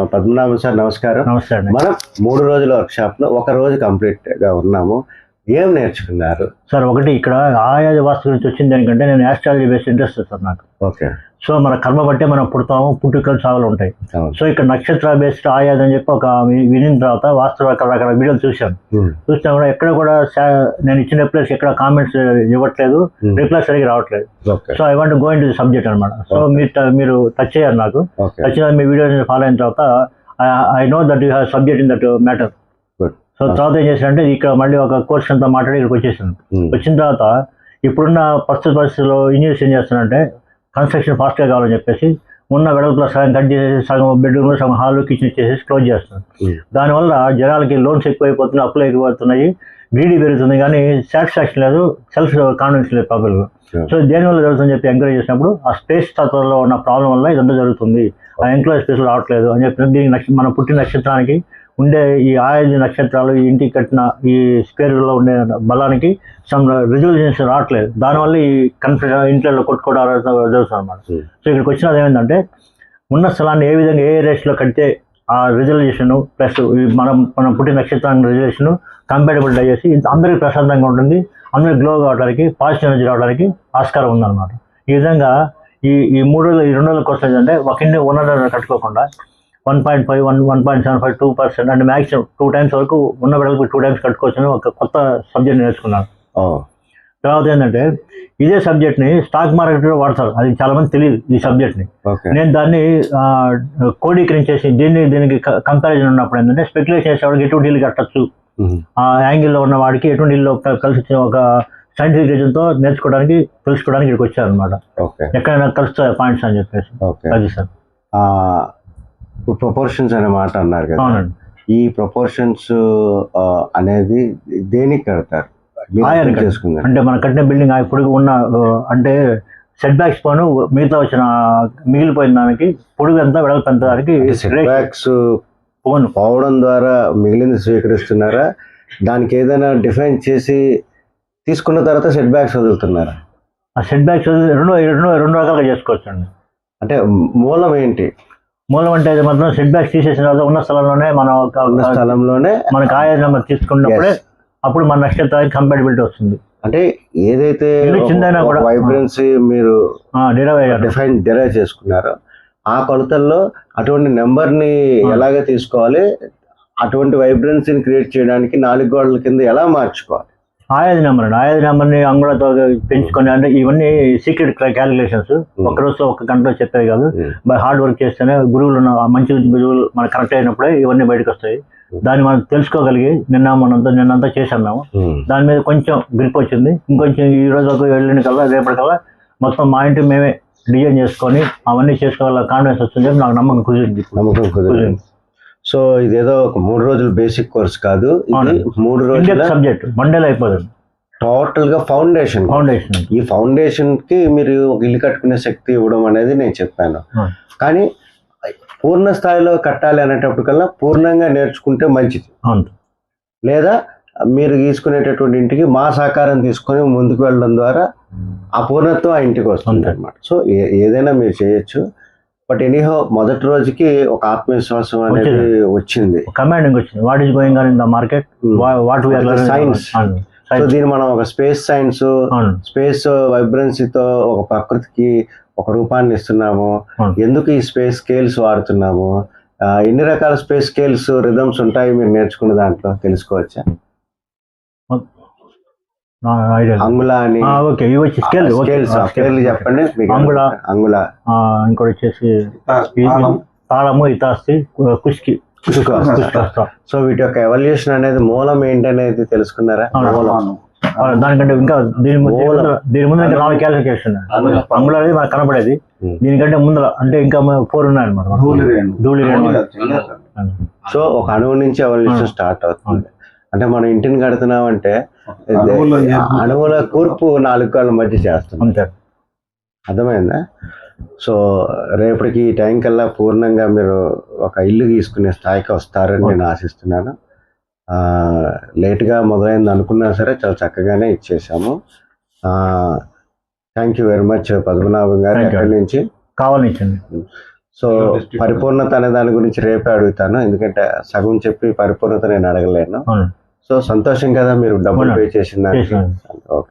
Padmanabham sir నమస్కారం. మనం మూడు రోజుల వర్క్షాప్లో ఒక రోజు కంప్లీట్గా ఉన్నాము. ఏం నేర్చుకున్నారు? సార్ ఒకటి ఇక్కడ ఆయాది వాస్తు గురించి వచ్చింది దానికంటే నేను ఆస్ట్రాలజీ బేస్ ఇంట్రెస్ట్ సార్ నాకు. ఓకే. సో మన కర్మ బట్టే మనం పుడతాము పుట్టుకలు చావులు ఉంటాయి. సో ఇక్కడ నక్షత్ర బేస్డ్ ఆయాది అని చెప్పి ఒక వినిన తర్వాత వాస్తవ రకరకాల వీడియోలు చూశాను. చూసినా కూడా ఎక్కడ కూడా నేను ఇచ్చిన ప్లేస్ ఎక్కడ కామెంట్స్ ఇవ్వట్లేదు. ఉమ్, రిప్లై సరిగ్గా రావట్లేదు. So I want go in to subject అనమాట సో. మీరు మీరు టచ్ చేయాలి నాకు. టచ్ మీ వీడియోస్ ఫాలో అయిన తర్వాత I know that you have subject in that matter. So తర్వాత ఏం చేశానంటే ఇక్కడ మళ్ళీ ఒక కోర్స్ అంతా మాట్లాడి ఇక్కడికి వచ్చేసాను వచ్చిన తర్వాత ఇప్పుడున్న ప్రస్తుత పరిస్థితుల్లో ఇంజనీర్స్ ఏం చేస్తున్నారంటే కన్స్ట్రక్షన్ ఫాస్ట్గా కావాలని చెప్పేసి ఉన్న వెడల్పులో సగం కట్ చేసేసి సగం బెడ్రూమ్ సగం హాల్ కిచెన్ ఇచ్చేసి క్లోజ్ చేస్తున్నారు దానివల్ల జనాలకి లోన్స్ ఎక్కువైపోతున్నాయి అప్పులు ఎక్కువైపోతున్నాయి గ్రీడీ పెరుగుతుంది కానీ సాటిస్ఫాక్షన్ లేదు సెల్ఫ్ కాన్ఫిడెన్స్ లేదు పబ్లిక్. సో దేనివల్ల జరుగుతుందని చెప్పి ఎంకరేజ్ చేసినప్పుడు ఆ స్పేస్ తత్వంలో ఉన్న ప్రాబ్లం వల్ల ఇదంతా జరుగుతుంది. ఆ ఎంక్లోజ్ స్పేస్ రావట్లేదు అని చెప్పి దీనికి మన పుట్టిన నక్షత్రానికి ఉండే ఈ ఆయుధ నక్షత్రాలు ఈ ఇంటికి కట్టిన ఈ స్క్వేర్లో ఉండే బలానికి సమ్ రిజల్యూషన్స్ రావట్లేదు. దానివల్ల ఈ కన్ఫ్యూజన్ ఇంట్లో కొట్టుకోవడం జరుగుతుంది అనమాట. సో ఇక్కడికి వచ్చినది ఏమైందంటే ఉన్న స్థలాన్ని ఏ విధంగా ఏ రేషియోలో కడితే ఆ రిజల్యూషన్ ప్లస్ మనం మనం పుట్టిన నక్షత్రానికి రిజల్యూషన్ కంపాటబుల్ అయ్యేసి అందరికీ ప్రశాంతంగా ఉంటుంది. అందరికి గ్లో కావడానికి పాజిటివ్ ఎనర్జీ రావడానికి ఆస్కారం ఉందన్నమాట. ఈ విధంగా ఈ ఈ మూడు రోజులు ఈ రెండు రోజుల కోర్స్ ఏంటంటే ఒక ఇంటి ఉన్న కట్టుకోకుండా one point five one one point seven five two percent అంటే మ్యాక్సిమం టూ టైమ్స్ వరకు ఉన్న వెడల్పు టూ టైమ్స్ కట్టుకోవచ్చని ఒక కొత్త సబ్జెక్ట్ నేర్చుకున్నాను. తర్వాత ఏంటంటే ఇదే సబ్జెక్ట్ని స్టాక్ మార్కెట్లో వాడతారు. అది చాలా మంది తెలియదు ఈ సబ్జెక్ట్ని నేను దాన్ని కోడీకరించేసి దీన్ని దీనికి కంపారిజన్ ఉన్నప్పుడు ఏంటంటే స్పెక్యులేషన్ చేసేవాడికి ఎటువంటి ఇల్లు కట్టచ్చు. ఆ యాంగిల్లో ఉన్న వాడికి ఎటువంటి ఇల్లు కలిసి ఒక సైంటిఫిక్ రీజన్తో నేర్చుకోవడానికి తెలుసుకోవడానికి ఇక్కడికి వచ్చారనమాట ఎక్కడైనా కలుస్తాయి పాయింట్స్ అని చెప్పేసి? అది సార్. ప్రపోర్షన్స్ అనే మాట అన్నారు కదా. అవునండి. ఈ ప్రపోర్షన్స్ అనేది దేనికి కడతారు? చేసుకుందాం. అంటే మన కట్టిన బిల్డింగ్ ఇప్పుడు ఉన్న అంటే సెట్ బ్యాక్స్ పోను మిగతా వచ్చిన మిగిలిపోయిన దానికి పొడుగు ఎంత వెడల్పు ఎంత దానికి సెట్ బ్యాక్స్ పోను. పోవడం ద్వారా మిగిలింది స్వీకరిస్తున్నారా? దానికి ఏదైనా డిఫైన్ చేసి తీసుకున్న తర్వాత సెట్ బ్యాక్స్ వదులుతున్నారా? ఆ సెట్ బ్యాక్స్ రెండు రెండు రెండు రకాలుగా చేసుకోవచ్చు అండి అంటే మూలం ఏంటి? మూలం అంటే మాత్రం సెట్ బ్యాక్స్ తీసేసిన తర్వాత ఉన్న స్థలంలోనే మనం ఉన్న స్థలంలోనే మనకి ఆయా నెంబర్ తీసుకున్నప్పుడే. అప్పుడు మన నక్షత్రానికి కంపాటిబిలిటీ వస్తుంది అంటే ఏదైతే. వైబ్రెన్సీ మీరు డిఫైన్ డిరైవ్ చేసుకున్నారో ఆ కొలతల్లో అటువంటి నెంబర్ని. ఎలాగ తీసుకోవాలి అటువంటి వైబ్రెన్సీని క్రియేట్ చేయడానికి నాలుగు గోడల కింద ఎలా మార్చుకోవాలి ఆయాది నెంబర్ అండి ఆయాది నెంబర్ని అంగుళతో పెంచుకొని అంటే ఇవన్నీ సీక్రెట్ క్యాలిక్యులేషన్స్ ఒక రోజు ఒక గంటలో చెప్పేది కాదు. Hmm. బై హార్డ్ వర్క్ చేస్తేనే గురువులు ఉన్న మంచి గురువులు మనకు కరెక్ట్ అయినప్పుడే ఇవన్నీ బయటకు వస్తాయి. దాన్ని మనం తెలుసుకోగలిగి నిన్న మనంతా నిన్నంతా చేసాం మేము. దాని మీద కొంచెం గ్రిప్ వచ్చింది. ఇంకొంచెం ఈ రోజు ఒక వెళ్ళిన కల్లా రేపటి కల్లా మొత్తం మా ఇంటి మేమే డిజైన్ చేసుకొని అవన్నీ చేసుకోగల కాన్ఫిడెన్స్ వస్తుంది నాకు నమ్మకం కుదిరింది. నమ్మకం కుదిరింది. సో ఇదేదో ఒక మూడు రోజులు బేసిక్ కోర్స్ కాదు. ఇది. మూడు రోజుల సబ్జెక్ట్ మండేలో అయిపోతుంది టోటల్గా ఫౌండేషన్ ఫౌండేషన్ ఈ ఫౌండేషన్కి మీరు ఒక ఇల్లు కట్టుకునే శక్తి ఇవ్వడం అనేది నేను చెప్పాను. కానీ పూర్ణ స్థాయిలో కట్టాలి అనేటప్పటికల్లా పూర్ణంగా నేర్చుకుంటే మంచిది. లేదా మీరు గీసుకునేటటువంటి ఇంటికి మా సహకారం తీసుకొని ముందుకు వెళ్ళడం ద్వారా ఆ పూర్ణత్వం ఆ ఇంటికి వస్తుంది. అనమాట సో ఏదైనా మీరు చేయొచ్చు. బట్ ఎనీహో మొదటి రోజుకి ఒక ఆత్మవిశ్వాసం అనేది వచ్చింది. కమాండింగ్ వచ్చింది. What is going on in the market what Science. So దీన్ని మనం ఒక స్పేస్ సైన్స్ స్పేస్ వైబ్రెన్సీతో ఒక ప్రకృతికి ఒక రూపాన్ని ఇస్తున్నాము. అవును. ఎందుకు ఈ స్పేస్ స్కేల్స్ వాడుతున్నాము? ఎన్ని రకాల స్పేస్ స్కేల్స్ రిథమ్స్ ఉంటాయి మీరు నేర్చుకున్న దాంట్లో తెలుసుకోవచ్చా? ఐడియా అంగుళ అని ఓకే ఇవి వచ్చి స్కేల్ స్కేల్స్ పేర్లు చెప్పండి అంగుళ. అంగుళ ఇంకోటి వచ్చేసి ఈ- తాళం. తాళము ఇతాస్తి కుష్కి. సో వీటి యొక్క ఎవల్యూషన్ అనేది మూలం ఏంటనేది తెలుసుకున్నారా అవును. మూలం దానికంటే ఇంకా దీని ముందు దీని ముందు ఇంకా నాలుగు అంగుళం. అనేది మనకు కనపడేది. దీనికంటే ముందర అంటే ఇంకా ఫోర్ ఉన్నాయన్నమాట. ధూళి. సో ఒక అణువు నుంచి ఎవల్యూషన్. స్టార్ట్ అవుతుంది అంటే మనం ఇంటిని కడుతున్నాం అంటే అణువుల కూర్పు నాలుగు కాళ్ళ మధ్య చేస్తుంది. అంతే. అర్థమైందా? సో రేపటికి ఈ టైం కల్లా పూర్ణంగా మీరు ఒక ఇల్లు తీసుకునే స్థాయికి వస్తారని నేను ఆశిస్తున్నాను. ఆ, లేట్గా మొదలైంది అనుకున్నా సరే చాలా చక్కగానే ఇచ్చేసాము thank you very much Padmanabham garu. ఎక్కడి నుంచి? ఇచ్చింది సో పరిపూర్ణత అనే దాని గురించి రేపే అడుగుతాను. ఎందుకంటే సగం చెప్పి పరిపూర్ణత నేను అడగలేను. సో సంతోషం కదా మీరు డబ్బులు పే చేసిన ఓకే.